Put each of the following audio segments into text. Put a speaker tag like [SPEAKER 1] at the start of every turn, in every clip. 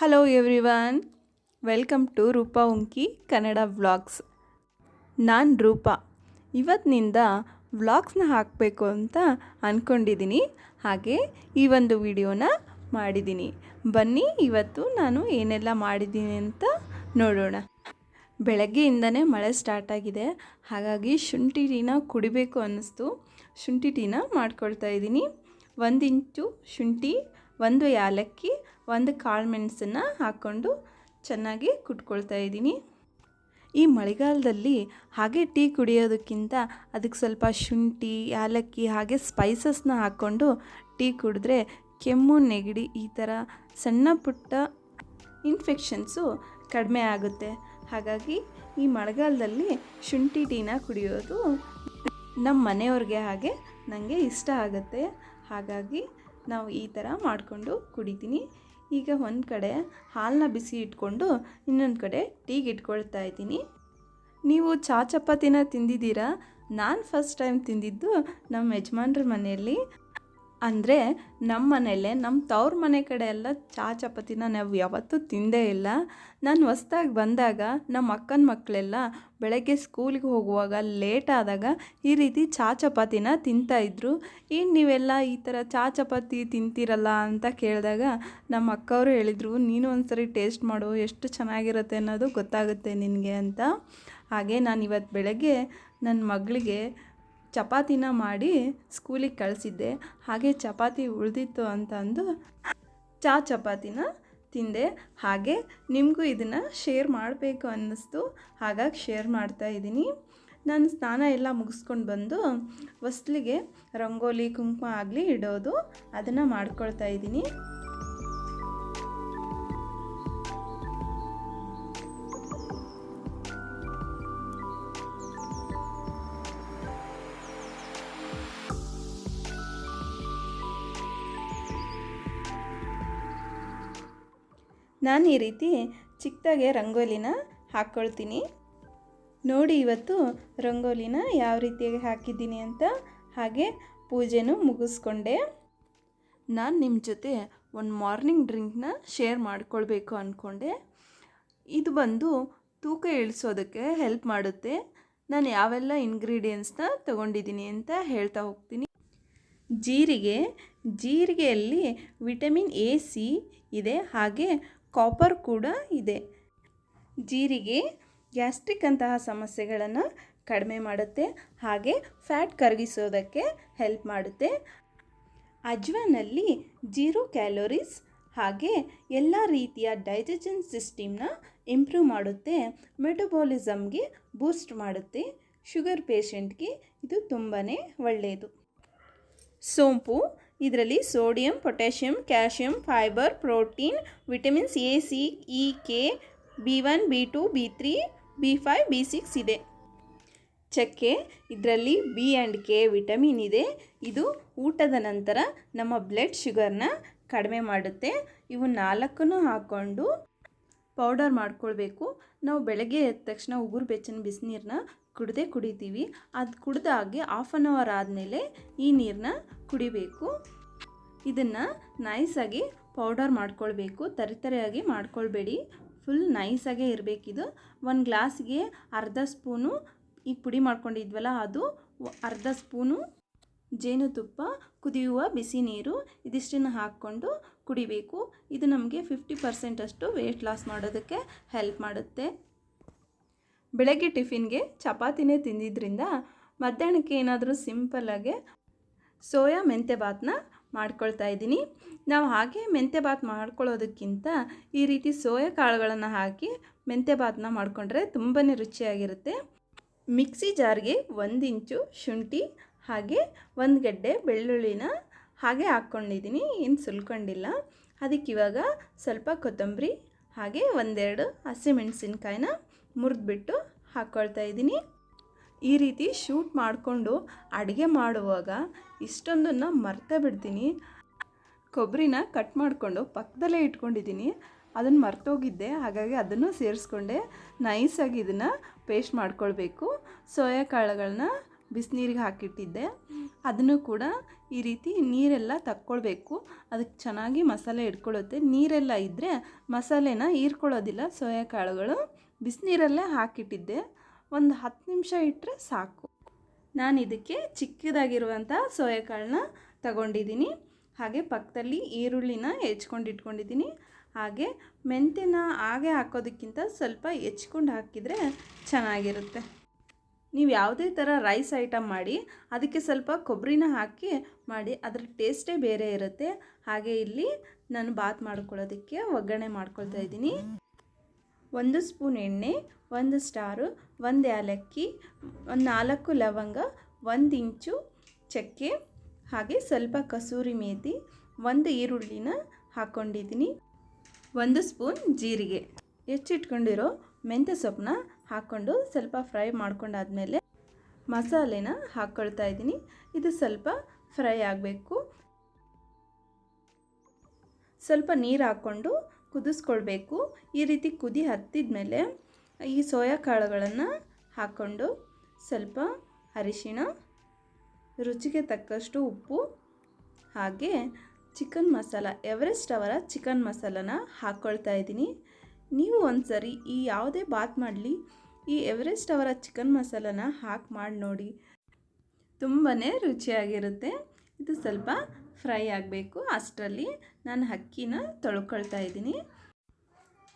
[SPEAKER 1] Hello everyone welcome to Roopa Unki Kannada vlogs ನಾನು ರೂಪಾ. ಇವತ್ತಿನಿಂದ ವ್ಲಾಗ್ಸ್ನ ಹಾಕಬೇಕು ಅಂತ ಅಂದ್ಕೊಂಡಿದ್ದೀನಿ ಹಾಗೆ ಈ ಒಂದು ವಿಡಿಯೋನ ಮಾಡಿದ್ದೀನಿ ಬನ್ನಿ, ಇವತ್ತು ನಾನು ಏನೆಲ್ಲ ಮಾಡಿದ್ದೀನಿ ಅಂತ ನೋಡೋಣ. ಬೆಳಗ್ಗೆಯಿಂದನೇ ಮಳೆ ಸ್ಟಾರ್ಟ್ ಆಗಿದೆ. ಹಾಗಾಗಿ ಶುಂಠಿ ಟೀನ ಕುಡಿಬೇಕು ಅನ್ನಿಸ್ತು. ಶುಂಠಿ ಟೀನ ಮಾಡ್ಕೊಳ್ತಾ ಇದ್ದೀನಿ ಒಂದು ಇಂಚು ಶುಂಠಿ, ಒಂದು ಯಾಲಕ್ಕಿ ಒಂದು ಕಾಳು ಮೆಣಸನ್ನು ಹಾಕ್ಕೊಂಡು ಚೆನ್ನಾಗಿ ಕುಟ್ಕೊಳ್ತಾ ಇದ್ದೀನಿ. ಈ ಮಳೆಗಾಲದಲ್ಲಿ ಹಾಗೆ ಟೀ ಕುಡಿಯೋದಕ್ಕಿಂತ ಅದಕ್ಕೆ ಸ್ವಲ್ಪ ಶುಂಠಿ ಏಲಕ್ಕಿ ಹಾಗೆ ಸ್ಪೈಸಸ್ನ ಹಾಕ್ಕೊಂಡು ಟೀ ಕುಡಿದ್ರೆ ಕೆಮ್ಮು, ನೆಗಡಿ ಈ ಥರ ಸಣ್ಣ ಪುಟ್ಟ ಇನ್ಫೆಕ್ಷನ್ಸು ಕಡಿಮೆ ಆಗುತ್ತೆ. ಹಾಗಾಗಿ ಈ ಮಳೆಗಾಲದಲ್ಲಿ ಶುಂಠಿ ಟೀನ ಕುಡಿಯೋದು ನಮ್ಮ ಮನೆಯವ್ರಿಗೆ ಹಾಗೆ ನನಗೆ ಇಷ್ಟ ಆಗುತ್ತೆ. ಹಾಗಾಗಿ ನಾವು ಈ ಥರ ಮಾಡಿಕೊಂಡು ಕುಡಿತೀನಿ. ಈಗ ಒಂದು ಕಡೆ ಹಾಲನ್ನ ಬಿಸಿ ಇಟ್ಕೊಂಡು ಇನ್ನೊಂದು ಕಡೆ ಟೀಗೆ ಇಟ್ಕೊಳ್ತಾ ಇದ್ದೀನಿ. ನೀವು ಚಾ ಚಪಾತಿನ ತಿಂದಿದ್ದೀರಾ? ನಾನು ಫಸ್ಟ್ ಟೈಮ್ ತಿಂದಿದ್ದು ನಮ್ಮ ಯಜಮಾನ್ರ ಮನೆಯಲ್ಲಿ. ಅಂದರೆ ನಮ್ಮ ಮನೆಯಲ್ಲೇ ನಮ್ಮ ತವ್ರ ಮನೆ ಕಡೆ ಎಲ್ಲ ಚಾ ಚಪಾತಿನ ನಾವು ಯಾವತ್ತೂ ತಿಂದೇ ಇಲ್ಲ. ನಾನು ಹೊಸ್ದಾಗಿ ಬಂದಾಗ ನಮ್ಮ ಅಕ್ಕನ ಮಕ್ಕಳೆಲ್ಲ ಬೆಳಗ್ಗೆ ಸ್ಕೂಲಿಗೆ ಹೋಗುವಾಗ ಲೇಟ್ ಆದಾಗ ಈ ರೀತಿ ಚಾ ಚಪಾತಿನ ತಿಂತಾಯಿದ್ರು ಏನು ನೀವೆಲ್ಲ ಈ ಥರ ಚಾ ಚಪಾತಿ ತಿಂತೀರಲ್ಲ ಅಂತ ಕೇಳಿದಾಗ ನಮ್ಮ ಅಕ್ಕವರು ಹೇಳಿದರು, ನೀನು ಒಂದ್ಸರಿ ಟೇಸ್ಟ್ ಮಾಡು, ಎಷ್ಟು ಚೆನ್ನಾಗಿರುತ್ತೆ ಅನ್ನೋದು ಗೊತ್ತಾಗುತ್ತೆ ನಿನಗೆ ಅಂತ. ಹಾಗೆ ನಾನು ಇವತ್ತು ಬೆಳಗ್ಗೆ ನನ್ನ ಮಗಳಿಗೆ ಚಪಾತಿನ ಮಾಡಿ ಸ್ಕೂಲಿಗೆ ಕಳಿಸಿದ್ದೆ. ಹಾಗೆ ಚಪಾತಿ ಉಳಿದಿತ್ತು ಅಂತ ಅಂದು ಚಾ ಚಪಾತಿನ ತಿಂದೆ. ಹಾಗೆ ನಿಮಗೂ ಇದನ್ನು ಶೇರ್ ಮಾಡಬೇಕು ಅನ್ನಿಸ್ತು. ಹಾಗಾಗಿ ಶೇರ್ ಮಾಡ್ತಾ ಇದ್ದೀನಿ. ನಾನು ಸ್ನಾನ ಎಲ್ಲ ಮುಗಿಸ್ಕೊಂಡು ಬಂದು ಹೊಸ್ಲಿಗೆ ರಂಗೋಲಿ, ಕುಂಕುಮ ಆಗಲಿ ಇಡೋದು. ಅದನ್ನು ಮಾಡ್ಕೊಳ್ತಾ ಇದ್ದೀನಿ. ನಾನು ಈ ರೀತಿ ಚಿಕ್ಕದಾಗೆ ರಂಗೋಲಿನ ಹಾಕ್ಕೊಳ್ತೀನಿ. ನೋಡಿ ಇವತ್ತು ರಂಗೋಲಿನ ಯಾವ ರೀತಿಯಾಗಿ ಹಾಕಿದ್ದೀನಿ ಅಂತ ಹಾಗೆ ಪೂಜೆನೂ ಮುಗಿಸ್ಕೊಂಡೆ. ನಾನು ನಿಮ್ಮ ಜೊತೆ ಒಂದು ಮಾರ್ನಿಂಗ್ ಡ್ರಿಂಕ್ನ ಶೇರ್ ಮಾಡಿಕೊಳ್ಬೇಕು ಅಂದ್ಕೊಂಡೆ ಇದು ಬಂದು ತೂಕ ಇಳಿಸೋದಕ್ಕೆ ಹೆಲ್ಪ್ ಮಾಡುತ್ತೆ. ನಾನು ಯಾವೆಲ್ಲ ಇಂಗ್ರೀಡಿಯೆಂಟ್ಸ್ನ ತೊಗೊಂಡಿದ್ದೀನಿ ಅಂತ ಹೇಳ್ತಾ ಹೋಗ್ತೀನಿ. ಜೀರಿಗೆ, ಜೀರಿಗೆಯಲ್ಲಿ ವಿಟಮಿನ್ ಎ, ಸಿ ಇದೆ. ಹಾಗೆ ಕಾಪರ್ ಕೂಡ ಇದೆ. ಜೀರಿಗೆ ಗ್ಯಾಸ್ಟ್ರಿಕ್ ಅಂತಹ ಸಮಸ್ಯೆಗಳನ್ನು ಕಡಿಮೆ ಮಾಡುತ್ತೆ. ಹಾಗೆ ಫ್ಯಾಟ್ ಕರಗಿಸೋದಕ್ಕೆ ಹೆಲ್ಪ್ ಮಾಡುತ್ತೆ. ಅಜ್ವಾನಲ್ಲಿ ಜೀರೋ ಕ್ಯಾಲೋರೀಸ್ ಹಾಗೆ ಎಲ್ಲ ರೀತಿಯ ಡೈಜೆಷನ್ ಸಿಸ್ಟಮ್ನ ಇಂಪ್ರೂವ್ ಮಾಡುತ್ತೆ. ಮೆಟಬಾಲಿಸಮ್ಗೆ ಬೂಸ್ಟ್ ಮಾಡುತ್ತೆ. ಶುಗರ್ ಪೇಷಂಟ್ಗೆ ಇದು ತುಂಬಾ ಒಳ್ಳೆಯದು ಸೋಂಪು ಇದರಲ್ಲಿ sodium, potassium calcium fibre, protein vitamins A, C, E, K, B one, B two, B three, B five, B six ಇದೆ. ಚಕ್ಕೆ, ಇದರಲ್ಲಿ ಬಿ ಆ್ಯಂಡ್ ಕೆ ವಿಟಮಿನ್ ಇದೆ. ಇದು ಊಟದ ನಂತರ ನಮ್ಮ ಬ್ಲಡ್ ಶುಗರ್ನ ಕಡಿಮೆ ಮಾಡುತ್ತೆ. ಇವು ನಾಲ್ಕನ್ನು ಹಾಕ್ಕೊಂಡು ಪೌಡರ್ ಮಾಡ್ಕೊಳ್ಬೇಕು. ನಾವು ಬೆಳಗ್ಗೆ ಎದ್ದ ತಕ್ಷಣ ಉಗುರು ಬೆಚ್ಚನ ಬಿಸಿನೀರನ್ನ ಕುಡ್ದೇ ಕುಡಿತೀವಿ. ಅದು ಕುಡ್ದಾಗೆ ಹಾಫ್ ಆನ್ ಅವರ್ ಆದಮೇಲೆ ಈ ನೀರನ್ನ ಕುಡಿಬೇಕು. ಇದನ್ನು ನೈಸಾಗಿ ಪೌಡರ್ ಮಾಡ್ಕೊಳ್ಬೇಕು. ತರಿತರಿಯಾಗಿ ಮಾಡ್ಕೊಳ್ಬೇಡಿ. ಫುಲ್ ನೈಸಾಗೇ ಇರಬೇಕಿದು. ಒಂದು ಗ್ಲಾಸ್ಗೆ ಅರ್ಧ ಸ್ಪೂನು ಈ ಪುಡಿ ಮಾಡ್ಕೊಂಡಿದ್ವಲ್ಲ ಅದು, ಅರ್ಧ ಸ್ಪೂನು ಜೇನುತುಪ್ಪ ಕುದಿಯುವ ಬಿಸಿ ನೀರು ಇದಿಷ್ಟನ್ನು ಹಾಕ್ಕೊಂಡು ಕುಡಿಬೇಕು. ಇದು ನಮಗೆ ಫಿಫ್ಟಿ ಪರ್ಸೆಂಟಷ್ಟು ವೆಯ್ಟ್ ಲಾಸ್ ಮಾಡೋದಕ್ಕೆ ಹೆಲ್ಪ್ ಮಾಡುತ್ತೆ. ಬೆಳಗ್ಗೆ ಟಿಫಿನ್ಗೆ ಚಪಾತಿನೇ ತಿಂದಿದ್ದರಿಂದ ಮಧ್ಯಾಹ್ನಕ್ಕೆ ಏನಾದರೂ ಸಿಂಪಲ್ಲಾಗೆ ಸೋಯಾ ಮೆಂತೆ ಬಾತನ್ನ ಮಾಡ್ಕೊಳ್ತಾ ಇದ್ದೀನಿ. ನಾವು ಹಾಗೆ ಮೆಂತೆ ಬಾತ್ ಮಾಡ್ಕೊಳ್ಳೋದಕ್ಕಿಂತ ಈ ರೀತಿ ಸೋಯಾ ಕಾಳುಗಳನ್ನು ಹಾಕಿ ಮೆಂತೆ ಬಾತನ್ನ ಮಾಡಿಕೊಂಡ್ರೆ ತುಂಬಾ ರುಚಿಯಾಗಿರುತ್ತೆ. ಮಿಕ್ಸಿ ಜಾರ್ಗೆ ಒಂದು ಇಂಚು ಶುಂಠಿ ಹಾಗೆ ಒಂದು ಗಡ್ಡೆ ಬೆಳ್ಳುಳ್ಳಿನ ಹಾಗೆ ಹಾಕ್ಕೊಂಡಿದ್ದೀನಿ ಏನು ಸುಲ್ಕೊಂಡಿಲ್ಲ. ಅದಕ್ಕೆ ಇವಾಗ ಸ್ವಲ್ಪ ಕೊತ್ತಂಬರಿ, ಹಾಗೆ ಒಂದೆರಡು ಹಸಿಮೆಣಸಿನ್ಕಾಯಿನ ಮುರಿದ್ಬಿಟ್ಟು ಹಾಕ್ಕೊಳ್ತಾ ಇದ್ದೀನಿ. ಈ ರೀತಿ ಶೂಟ್ ಮಾಡಿಕೊಂಡು ಅಡುಗೆ ಮಾಡುವಾಗ ಇಷ್ಟೊಂದನ್ನು ಮರ್ತಾ ಬಿಡ್ತೀನಿ. ಕೊಬ್ಬರಿನ ಕಟ್ ಮಾಡಿಕೊಂಡು ಪಕ್ಕದಲ್ಲೇ ಇಟ್ಕೊಂಡಿದ್ದೀನಿ. ಅದನ್ನು ಮರ್ತೋಗಿದ್ದೆ, ಹಾಗಾಗಿ ಅದನ್ನು ಸೇರಿಸ್ಕೊಂಡೆ. ನೈಸಾಗಿ ಇದನ್ನು ಪೇಸ್ಟ್ ಮಾಡ್ಕೊಳ್ಬೇಕು. ಸೋಯಾ ಕಾಳುಗಳನ್ನ ಬಿಸಿನೀರಿಗೆ ಹಾಕಿಟ್ಟಿದ್ದೆ. ಅದನ್ನು ಕೂಡ ಈ ರೀತಿ ನೀರೆಲ್ಲ ತಕ್ಕೊಳ್ಬೇಕು. ಅದಕ್ಕೆ ಚೆನ್ನಾಗಿ ಮಸಾಲೆ ಇಟ್ಕೊಳ್ಳುತ್ತೆ. ನೀರೆಲ್ಲ ಇದ್ದರೆ ಮಸಾಲೆನ ಹೀರ್ಕೊಳ್ಳೋದಿಲ್ಲ. ಸೋಯಾ ಕಾಳುಗಳು ಬಿಸಿನೀರಲ್ಲೇ ಹಾಕಿಟ್ಟಿದ್ದೆ. ಒಂದು ಹತ್ತು ನಿಮಿಷ ಇಟ್ಟರೆ ಸಾಕು. ನಾನು ಇದಕ್ಕೆ ಚಿಕ್ಕದಾಗಿರುವಂಥ ಸೋಯಾ ಕಾಳನ್ನ ತಗೊಂಡಿದ್ದೀನಿ. ಹಾಗೆ ಪಕ್ಕದಲ್ಲಿ ಈರುಳ್ಳಿನ ಹೆಚ್ಕೊಂಡು ಇಟ್ಕೊಂಡಿದ್ದೀನಿ. ಹಾಗೆ ಮೆಂತ್ಯನ ಹಾಗೆ ಹಾಕೋದಕ್ಕಿಂತ ಸ್ವಲ್ಪ ಹೆಚ್ಕೊಂಡು ಹಾಕಿದರೆ ಚೆನ್ನಾಗಿರುತ್ತೆ. ನೀವು ಯಾವುದೇ ಥರ ರೈಸ್ ಐಟಮ್ ಮಾಡಿ, ಅದಕ್ಕೆ ಸ್ವಲ್ಪ ಕೊಬ್ಬರಿನ ಹಾಕಿ ಮಾಡಿ ಅದರ ಟೇಸ್ಟೇ ಬೇರೆ ಇರುತ್ತೆ. ಹಾಗೆ ಇಲ್ಲಿ ನಾನು ಬಾತ್ ಮಾಡ್ಕೊಳ್ಳೋದಕ್ಕೆ ಒಗ್ಗರಣೆ ಮಾಡ್ಕೊಳ್ತಾ ಇದ್ದೀನಿ. ಒಂದು ಸ್ಪೂನ್ ಎಣ್ಣೆ, ಒಂದು ಸ್ಟಾರು, ಒಂದು ಏಲಕ್ಕಿ, ಒಂದು ನಾಲ್ಕು ಲವಂಗ, ಒಂದು ಇಂಚು ಚಕ್ಕೆ, ಹಾಗೆ ಸ್ವಲ್ಪ ಕಸೂರಿ ಮೇತಿ, ಒಂದು ಈರುಳ್ಳಿನ ಹಾಕ್ಕೊಂಡಿದ್ದೀನಿ. ಒಂದು ಸ್ಪೂನ್ ಜೀರಿಗೆ. ಹೆಚ್ಚಿಟ್ಕೊಂಡಿರೋ ಮೆಂತ್ಯ ಸೊಪ್ಪನ್ನ ಹಾಕ್ಕೊಂಡು ಸ್ವಲ್ಪ ಫ್ರೈ ಮಾಡ್ಕೊಂಡಾದ್ಮೇಲೆ ಮಸಾಲೆನ ಹಾಕ್ಕೊಳ್ತಾ ಇದ್ದೀನಿ. ಇದು ಸ್ವಲ್ಪ ಫ್ರೈ ಆಗಬೇಕು. ಸ್ವಲ್ಪ ನೀರು ಹಾಕ್ಕೊಂಡು ಕುದಿಸ್ಕೊಳ್ಬೇಕು. ಈ ರೀತಿ ಕುದಿ ಹತ್ತಿದ ಮೇಲೆ ಈ ಸೋಯಾ ಕಾಳುಗಳನ್ನು ಹಾಕ್ಕೊಂಡು ಸ್ವಲ್ಪ ಅರಿಶಿಣ, ರುಚಿಗೆ ತಕ್ಕಷ್ಟು ಉಪ್ಪು, ಹಾಗೆ ಚಿಕನ್ ಮಸಾಲ, ಎವರೆಸ್ಟ್ ಅವರ ಚಿಕನ್ ಮಸಾಲನ ಹಾಕ್ಕೊಳ್ತಾ ಇದ್ದೀನಿ. ನೀವು ಒಂದು ಸರಿ ಈ ಯಾವುದೇ ಬಾತ್ ಮಾಡಲಿ, ಈ ಎವರೆಸ್ಟ್ ಅವರ ಚಿಕನ್ ಮಸಾಲನ ಹಾಕಿ ಮಾಡಿ ನೋಡಿ. ತುಂಬಾ ರುಚಿಯಾಗಿರುತ್ತೆ. ಇದು ಸ್ವಲ್ಪ ಫ್ರೈ ಆಗಬೇಕು. ಅಷ್ಟರಲ್ಲಿ ನಾನು ಅಕ್ಕಿನ ತೊಳ್ಕೊಳ್ತಾ ಇದ್ದೀನಿ.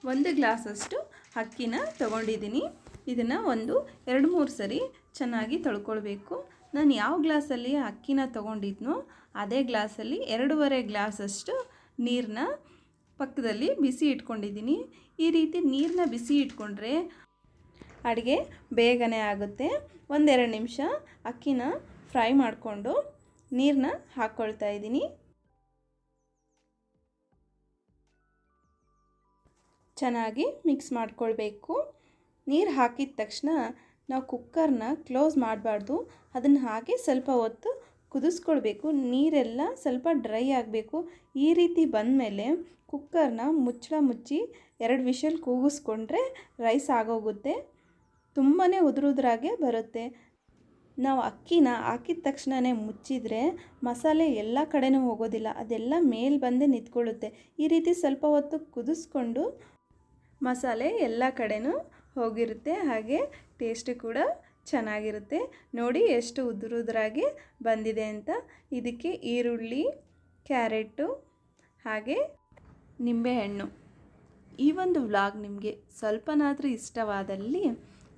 [SPEAKER 1] ಒಂದು ಗ್ಲಾಸಷ್ಟು ಅಕ್ಕಿನ ತೊಗೊಂಡಿದ್ದೀನಿ. ಇದನ್ನು ಒಂದು ಎರಡು ಮೂರು ಸರಿ ಚೆನ್ನಾಗಿ ತೊಳ್ಕೊಳ್ಬೇಕು. ನಾನು ಯಾವ ಗ್ಲಾಸಲ್ಲಿ ಅಕ್ಕಿನ ತೊಗೊಂಡಿದ್ನೋ, ಅದೇ ಗ್ಲಾಸಲ್ಲಿ ಎರಡೂವರೆ ಗ್ಲಾಸಷ್ಟು ನೀರನ್ನ ಪಕ್ಕದಲ್ಲಿ ಬಿಸಿ ಇಟ್ಕೊಂಡಿದ್ದೀನಿ. ಈ ರೀತಿ ನೀರನ್ನ ಬಿಸಿ ಇಟ್ಕೊಂಡ್ರೆ ಅಡುಗೆ ಬೇಗನೆ ಆಗುತ್ತೆ. ಒಂದೆರಡು ನಿಮಿಷ ಅಕ್ಕಿನ ಫ್ರೈ ಮಾಡಿಕೊಂಡು ನೀರನ್ನ ಹಾಕ್ಕೊಳ್ತಾ ಇದ್ದೀನಿ. ಚೆನ್ನಾಗಿ ಮಿಕ್ಸ್ ಮಾಡಿಕೊಳ್ಬೇಕು. ನೀರು ಹಾಕಿದ ತಕ್ಷಣ ನಾವು ಕುಕ್ಕರ್ನ ಕ್ಲೋಸ್ ಮಾಡಬಾರ್ದು. ಅದನ್ನು ಹಾಗೆ ಸ್ವಲ್ಪ ಹೊತ್ತು ಕುದಿಸ್ಕೊಳ್ಬೇಕು, ನೀರೆಲ್ಲ ಸ್ವಲ್ಪ ಡ್ರೈ ಆಗಬೇಕು. ಈ ರೀತಿ ಬಂದಮೇಲೆ ಕುಕ್ಕರ್ನ ಮುಚ್ಚಳ ಮುಚ್ಚಿ ಎರಡು ವಿಷಲ್ ಕೂಗಿಸ್ಕೊಂಡ್ರೆ ರೈಸ್ ಆಗೋಗುತ್ತೆ. ತುಂಬಾ ಉದುರುದ್ರಾಗೆ ಬರುತ್ತೆ. ನಾವು ಅಕ್ಕಿನ ಹಾಕಿದ ತಕ್ಷಣವೇ ಮುಚ್ಚಿದರೆ ಮಸಾಲೆ ಎಲ್ಲ ಕಡೆನೂ ಹೋಗೋದಿಲ್ಲ. ಅದೆಲ್ಲ ಮೇಲೆ ಬಂದೇ ನಿಂತ್ಕೊಳ್ಳುತ್ತೆ. ಈ ರೀತಿ ಸ್ವಲ್ಪ ಹೊತ್ತು ಕುದಿಸ್ಕೊಂಡು ಮಸಾಲೆ ಎಲ್ಲ ಕಡೆನೂ ಹೋಗಿರುತ್ತೆ. ಹಾಗೆ ಟೇಸ್ಟ್ ಕೂಡ ಚೆನ್ನಾಗಿರುತ್ತೆ. ನೋಡಿ ಎಷ್ಟು ಉದುರುದ್ರಾಗಿ ಬಂದಿದೆ ಅಂತ. ಇದಕ್ಕೆ ಈರುಳ್ಳಿ, ಕ್ಯಾರೆಟು, ಹಾಗೆ ನಿಂಬೆಹಣ್ಣು. ಈ ಒಂದು ವ್ಲಾಗ್ ನಿಮಗೆ ಸ್ವಲ್ಪನಾದರೂ ಇಷ್ಟವಾದಲ್ಲಿ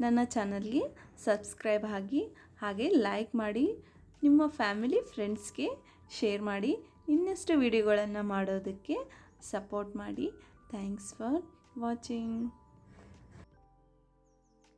[SPEAKER 1] ನನ್ನ ಚಾನಲ್ಗೆ ಸಬ್ಸ್ಕ್ರೈಬ್ ಆಗಿ, ಹಾಗೆ ಲೈಕ್ ಮಾಡಿ, ನಿಮ್ಮ ಫ್ಯಾಮಿಲಿ ಫ್ರೆಂಡ್ಸ್ಗೆ ಶೇರ್ ಮಾಡಿ, ಇನ್ನಷ್ಟು ವಿಡಿಯೋಗಳನ್ನು ಮಾಡೋದಕ್ಕೆ ಸಪೋರ್ಟ್ ಮಾಡಿ. Thanks for watching.